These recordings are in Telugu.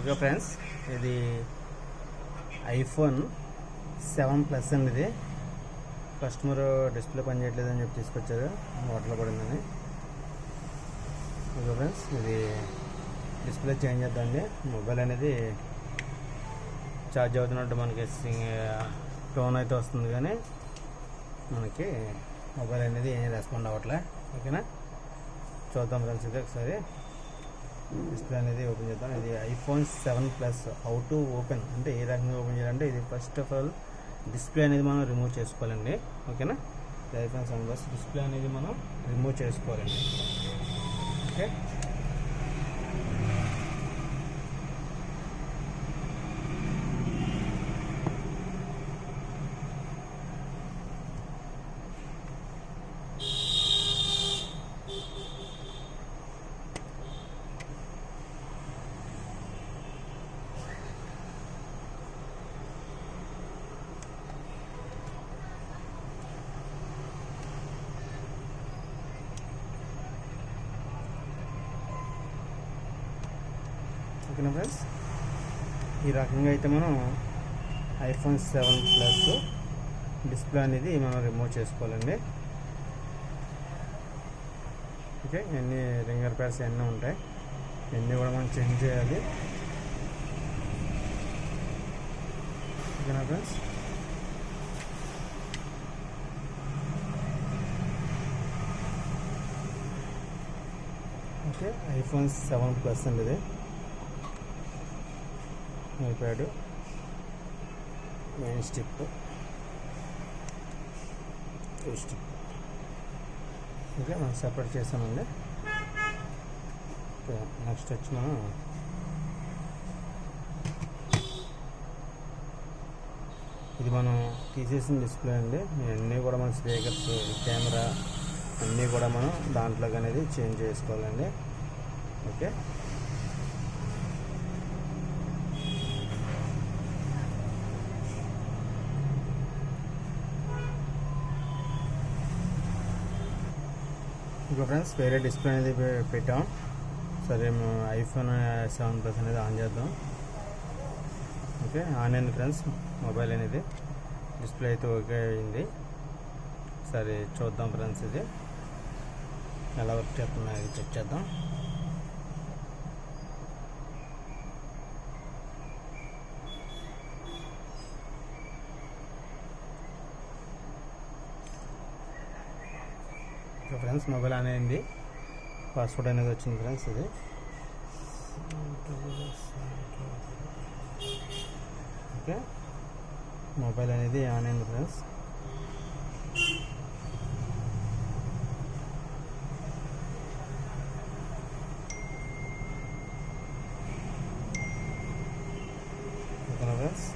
ఓకే ఫ్రెండ్స్ ఇది ఐఫోన్ సెవెన్ ప్లస్ అండి ఇది. కస్టమర్ డిస్ప్లే పని అని చెప్పి తీసుకొచ్చారు. వాటర్లో పడిందని ఓకే ఫ్రెండ్స్ ఇది డిస్ప్లే చేంజ్ చేద్దామండి. మొబైల్ అనేది ఛార్జ్ అవుతున్నట్టు మనకి టోన్ అయితే వస్తుంది కానీ మనకి మొబైల్ అనేది ఏం రెస్పాండ్ అవ్వట్లే. ఓకేనా? చూద్దాం ఫ్రెండ్స్ ఇది ఒకసారి. డిస్ప్లే అనేది ఓపెన్ చేద్దాం. ఇది iPhone seven plus how to open అంటే ఏ రకంగా ఓపెన్ చేయాలంటే ఇది ఫస్ట్ ఆఫ్ ఆల్ డిస్ప్లే అనేది మనం రిమూవ్ చేసుకోవాలండి. ఓకేనా ఐఫోన్ సెవెన్ ప్లస్ డిస్ప్లే అనేది మనం రిమూవ్ చేసుకోవాలండి. ఓకే ఓకేనా ఫ్రెండ్స్ ఈ రకంగా అయితే మనం ఐఫోన్ సెవెన్ ప్లస్ డిస్ప్లే అనేది మనం రిమూవ్ చేసుకోవాలండి. ఓకే ఎన్ని రింగర్ ప్యాడ్స్ ఎన్ని ఉంటాయి. ఎన్ని కూడా మనం చేంజ్ చేయాలి. ఓకేనా friends? Okay iPhone seven plus అండి ఇది. IPad main strip strip okay మనం సెపరేట్ చేసామండి. ఓకే నెక్స్ట్ వచ్చి మనం ఇది మనం తీసేసిన డిస్ప్లే అండి. అన్నీ కూడా మన స్పీకర్స్ కెమెరా అన్నీ కూడా మనం దాంట్లోకి అనేది చేంజ్ చేసుకోవాలండి. ఓకే ఇంకా ఫ్రెండ్స్ వేరే డిస్ప్లే అనేది పెట్టాం. సరే మేము ఐఫోన్ సెవెన్ ప్లస్ అనేది ఆన్ చేద్దాం. ఓకే ఆన్ అయింది ఫ్రెండ్స్ మొబైల్ అనేది. డిస్ప్లే అయితే ఓకే అయింది. సరే చూద్దాం ఫ్రెండ్స్ ఇది. ఎలా వర్క్ చేస్తున్నాయి చెక్ చేద్దాం. ఫ్రెండ్స్ మొబైల్ ఆన్ అయింది. పాస్వర్డ్ అనేది వచ్చింది ఫ్రెండ్స్ ఇది. ఓకే. మొబైల్ అనేది ఆన్ అయింది ఫ్రెండ్స్ ఓకేనా ఫ్రెండ్స్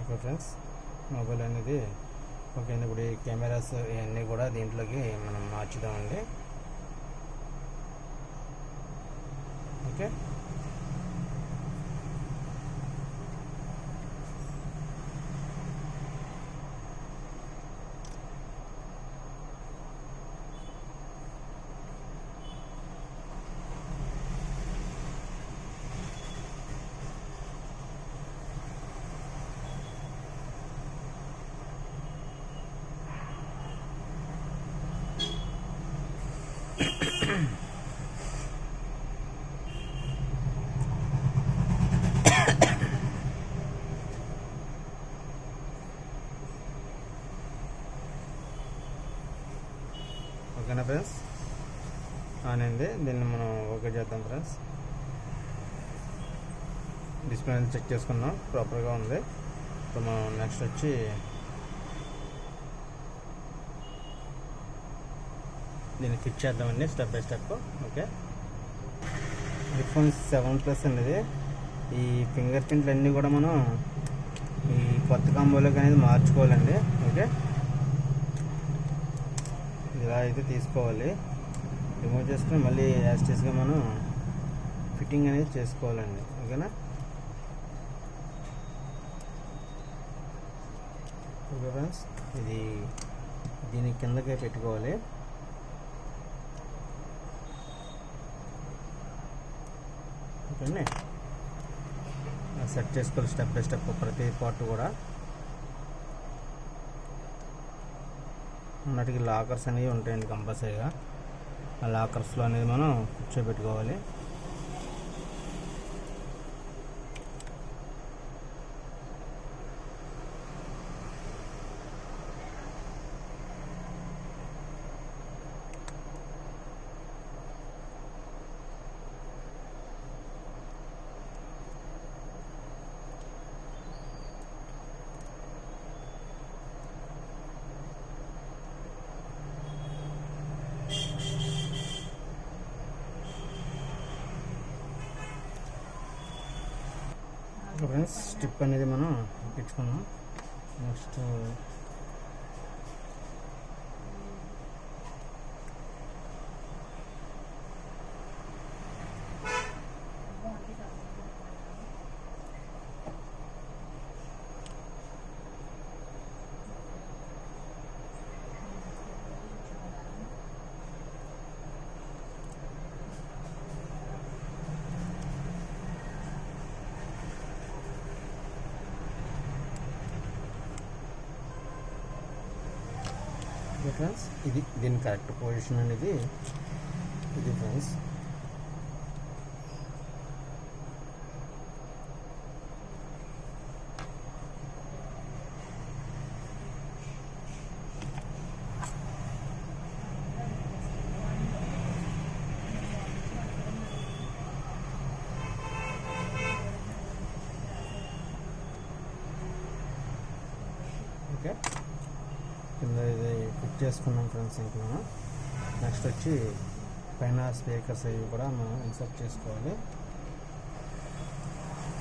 ఓకే ఫ్రెండ్స్ మొబైల్ అనేది ఓకే ఇప్పుడు ఈ కెమెరాస్ ఇవన్నీ కూడా దీంట్లోకి మనం మార్చుదామండి. ఓకే ఓకేనా ఫ్రెండ్స్ అయింది దీన్ని మనం ఓకే చేద్దాం ఫ్రెండ్స్. డిస్ప్లే అనేది చెక్ చేసుకున్నాం. ప్రాపర్గా ఉంది. ఇప్పుడు మనం నెక్స్ట్ వచ్చి దీన్ని ఫిట్ చేద్దామండి step by step. Okay? IPhone seven plus అనేది ఈ ఫింగర్ ప్రింట్లు అన్నీ కూడా మనం ఈ కొత్త కాంబోలోకి అనేది మార్చుకోవాలండి. ఓకే? ఇలా అయితే తీసుకోవాలి. రిమూవ్ చేసుకుని మళ్ళీ యాస్టేజ్గా మనం ఫిట్టింగ్ అనేది చేసుకోవాలండి. ఓకేనా? ఓకే ఫ్రెండ్స్ ఇది దీని కిందకే పెట్టుకోవాలి. ఓకే సెట్ చేసుకోవాలి స్టెప్ బై స్టెప్ ప్రతి పార్ట్ కూడా. అన్నటికి లాకర్స్ అనేవి ఉంటాయండి కంపల్సరీగా లాకర్స్లో అనేది మనం కూర్చోబెట్టుకోవాలి ఫ్రెండ్స్ స్టిప్ అనేది మనం ఎక్కించుకున్నాం నెక్స్ట్ ఓకే ఫ్రెండ్స్ ఇది దీని కరెక్ట్ పొజిషన్ అనేది ఇది ఫ్రెండ్స్ ఓకే కింద ఇది ఫిట్ చేసుకున్నాం ఫ్రెండ్స్ ఇంక మనం. నెక్స్ట్ వచ్చి పైన స్పీకర్స్ అవి కూడా మనం ఇన్సర్ట్ చేసుకోవాలి.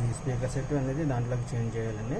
ఈ స్పీకర్ సెట్ అనేది దాంట్లోకి చేంజ్ చేయాలండి.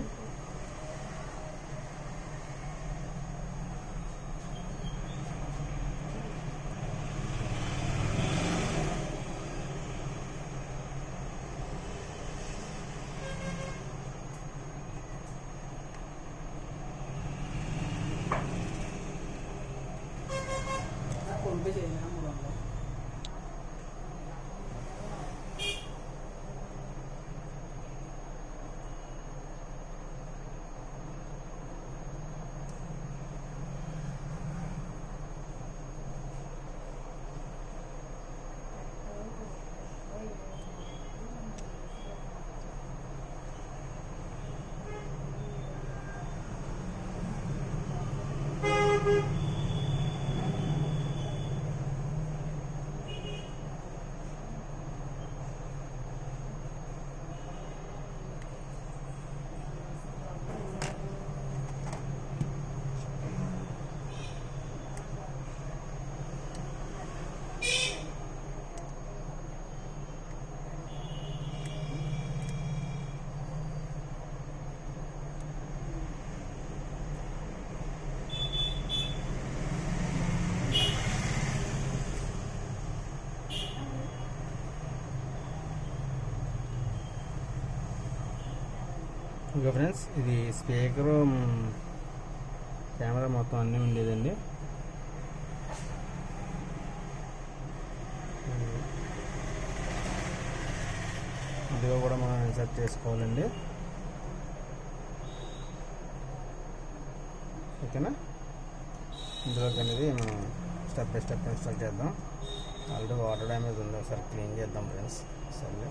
ఇంకా ఫ్రెండ్స్ ఇది స్పీకరు కెమెరా మొత్తం అన్నీ ఉండేదండి. ఇదిగో కూడా మనం ఇన్సర్ట్ చేసుకోవాలండి. ఓకేనా? ఇందులోకి అనేది మనం స్టెప్ బై స్టెప్ ఇన్స్టాల్ చేద్దాం. ఆల్రెడీ వాటర్ డ్యామేజ్ ఉంది ఒకసారి క్లీన్ చేద్దాం ఫ్రెండ్స్. సరే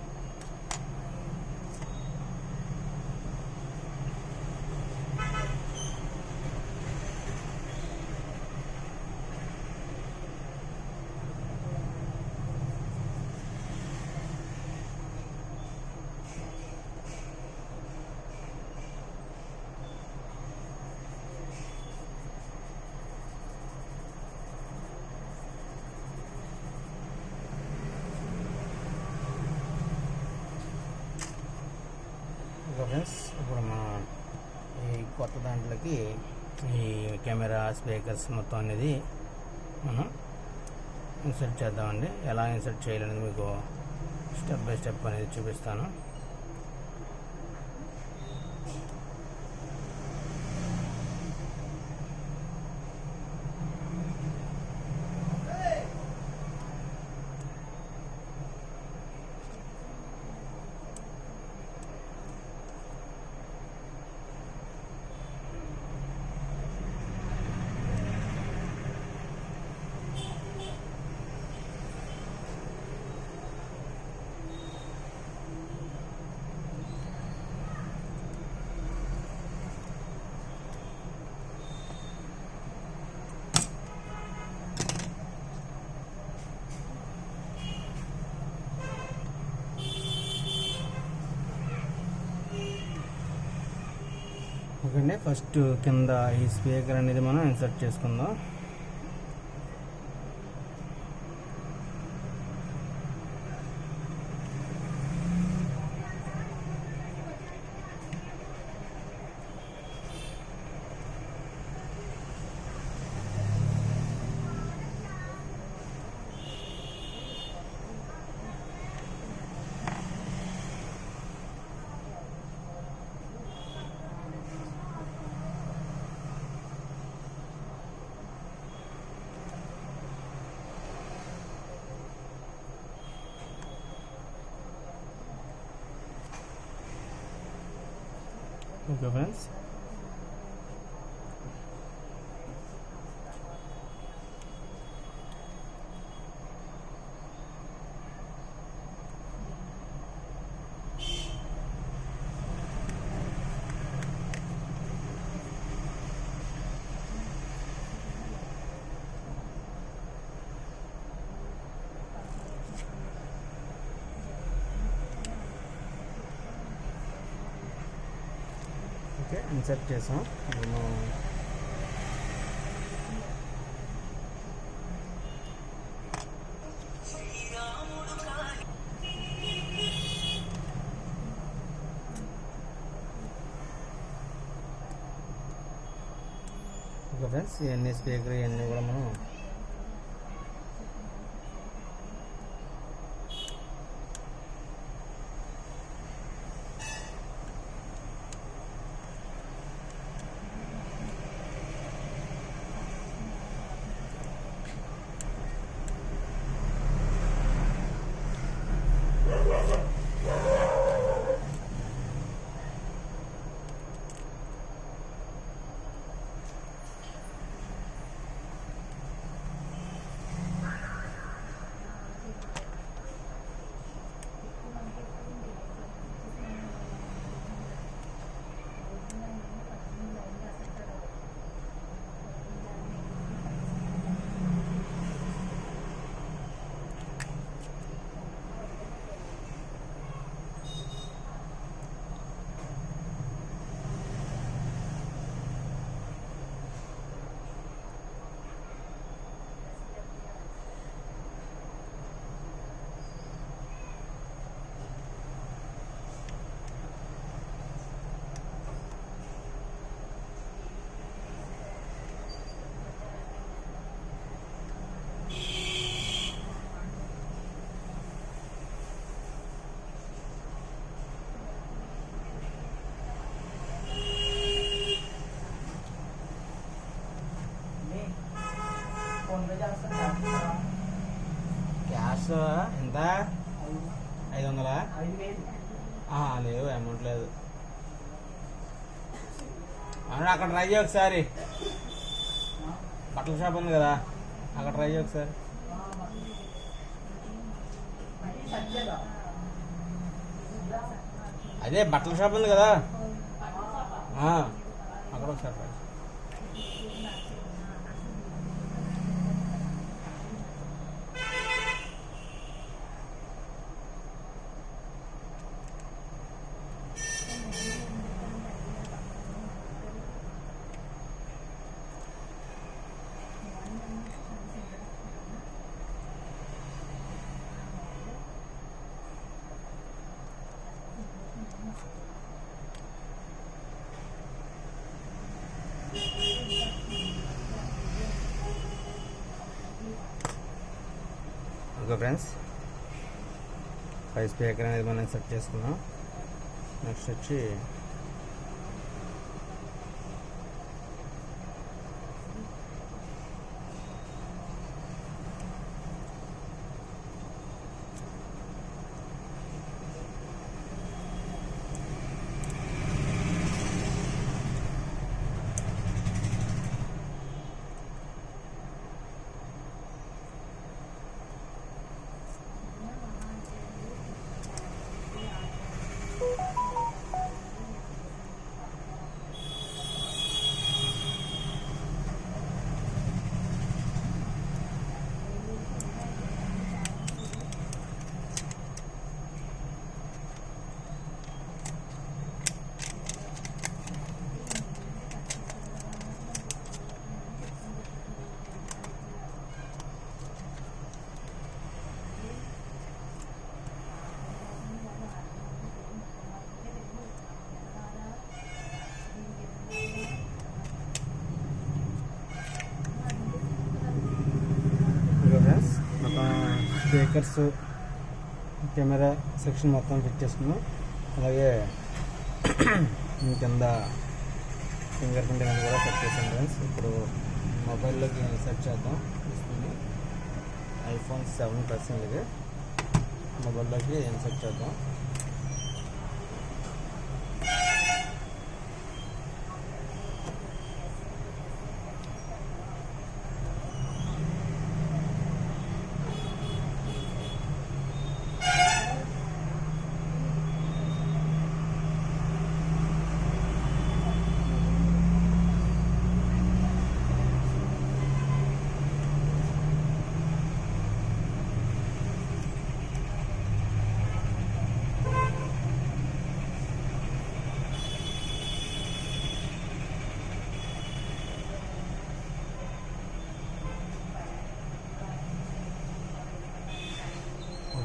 ఓకే ఇప్పుడు మనం ఈ కొత్త దాంట్లోకి ఈ కెమెరా స్పీకర్స్ మొత్తం అనేది మనం ఇన్సర్ట్ చేద్దామండి. ఎలా ఇన్సర్ట్ చేయాలనేది మీకు స్టెప్ బై స్టెప్ అనేది చూపిస్తాను. ఓకే అండి ఫస్ట్ కింద ఈ స్పీకర్ అనేది మనం ఇన్సర్ట్ చేసుకుందాం. ఓకే ఫ్రెండ్స్ ఓకే ఇన్సర్ట్ చేసాం. మేము ఓకే ఫ్రెండ్స్ ఇవన్నీ స్పీకర్ ఇవన్నీ కూడా మనం ట్రై చేయ ఒకసారి. బట్టల షాప్ ఉంది కదా అక్కడ ట్రై చేయ ఒకసారి. అదే బట్టల షాప్ ఉంది కదా. అక్కడ ఒకసారి try చేయి. Okay friends. ఫైవ్ స్పీకర్ అనేది మనం సెట్ చేసుకున్నాం నెక్స్ట్ వచ్చి స్పీకర్స్ కెమెరా సెక్షన్ మొత్తం ఫిట్ చేసుకున్నాం. అలాగే కింద ఫింగర్ ప్రింట్ అనేది కూడా సెట్ చేసాం ఫ్రెండ్స్ ఇప్పుడు మొబైల్లోకి సెట్ చేద్దాం. తీసుకుని ఐఫోన్ సెవెన్ ప్లస్ ఇది మొబైల్లోకి సెట్ చేద్దాం.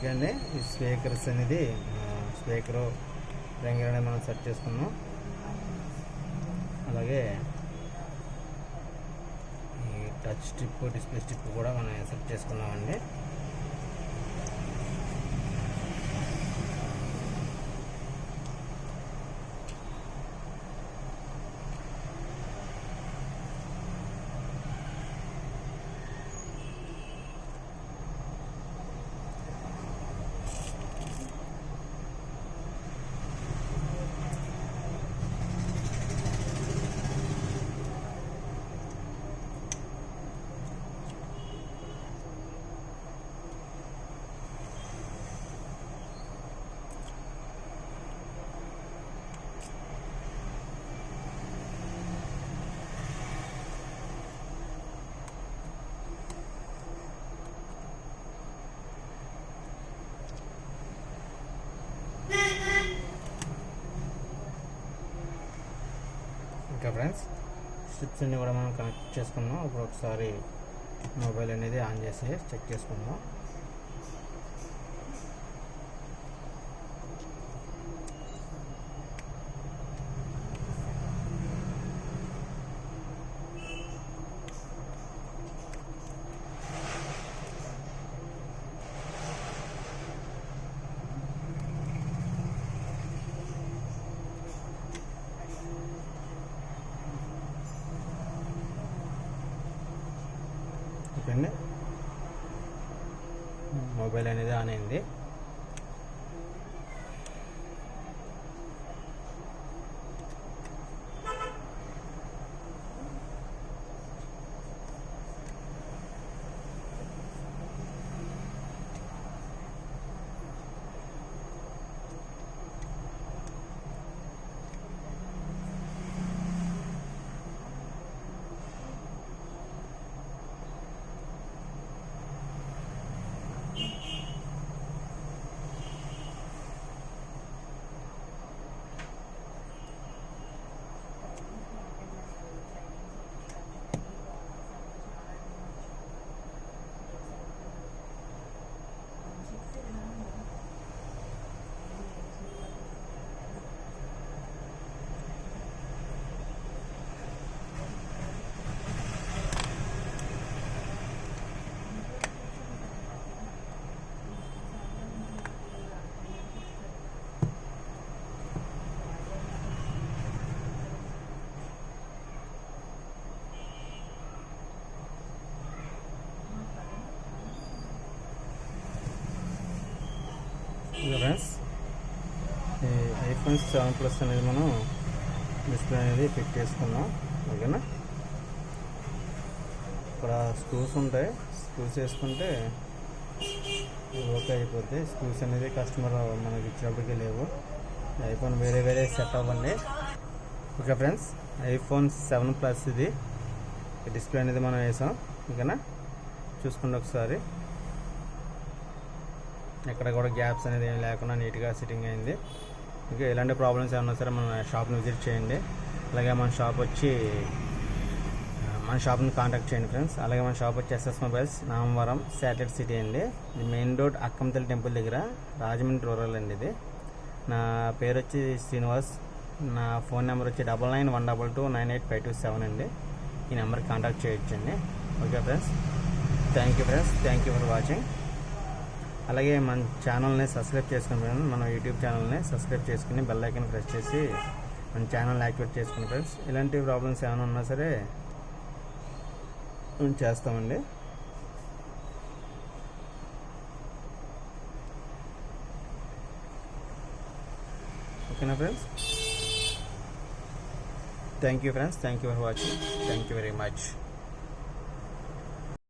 ఓకే అండి ఈ స్పీకర్స్ అనేది స్పీకరు రింగర్ అనేది మనం సెట్ చేసుకున్నాం. అలాగే ఈ టచ్ స్ట్రిప్ డిస్ప్లే స్ట్రిప్ కూడా మనం సెట్ చేసుకున్నామండి. ఇంకా ఫ్రెండ్స్ స్ట్రిప్స్ అన్ని కూడా మనం కనెక్ట్ చేసుకుందాం ఇప్పుడు ఒకసారి మొబైల్ అనేది ఆన్ చేసి చెక్ చేసుకుందాం ఓకేండి మొబైల్ అనేది ఆన్ అయింది ఇంకా ఫ్రెండ్స్ ఈ ఐఫోన్ సెవెన్ ప్లస్ అనేది మనం డిస్ప్లే అనేది ఫిట్ చేసుకున్నాం ఓకేనా? ఇక్కడ స్క్రూస్ ఉంటాయి స్క్రూస్ వేసుకుంటే ఓకే అయిపోతే స్క్రూస్ అనేది కస్టమర్ మనకి ఇచ్చినప్పటికీ లేవు. ఐఫోన్ వేరే వేరే సెట్ అవ్వండి. Okay friends iPhone seven plus ఇది. డిస్ప్లే అనేది మనం వేసాం ఓకేనా? చూసుకోండి ఒకసారి. ఎక్కడ కూడా గ్యాప్స్ అనేది ఏం లేకుండా నీట్గా సిట్టింగ్ అయింది. ఇంకా ఎలాంటి ప్రాబ్లమ్స్ ఏమన్నా సరే మన షాప్ని విజిట్ చేయండి. అలాగే మన షాప్ వచ్చి మన షాప్ని కాంటాక్ట్ చేయండి ఫ్రెండ్స్ అలాగే మన షాప్ వచ్చి SS mobiles Namavaram satellite city అండి. ఇది మెయిన్ రోడ్ అక్కంతల్లి టెంపుల్ దగ్గర రాజమండ్రి రూరల్ అండి ఇది. నా పేరు వచ్చి శ్రీనివాస్. నా ఫోన్ నెంబర్ వచ్చి double nine one double two nine eight five two seven అండి. ఈ నెంబర్కి కాంటాక్ట్ చేయొచ్చండి. Okay friends thank you friends thank you for watching అలాగే మన ఛానల్ని సబ్స్క్రైబ్ చేసుకుని ఫ్రెండ్స్ మన యూట్యూబ్ ఛానల్ని సబ్స్క్రైబ్ చేసుకుని బెల్ ఐకన్ ప్రెస్ చేసి మన ఛానల్ని యాక్టివేట్ చేసుకుని ఫ్రెండ్స్. ఇలాంటి ప్రాబ్లమ్స్ ఏమైనా ఉన్నా సరే మేము చేస్తామండి. ఓకేనా friends? Thank you friends. Thank you for watching. Thank you very much.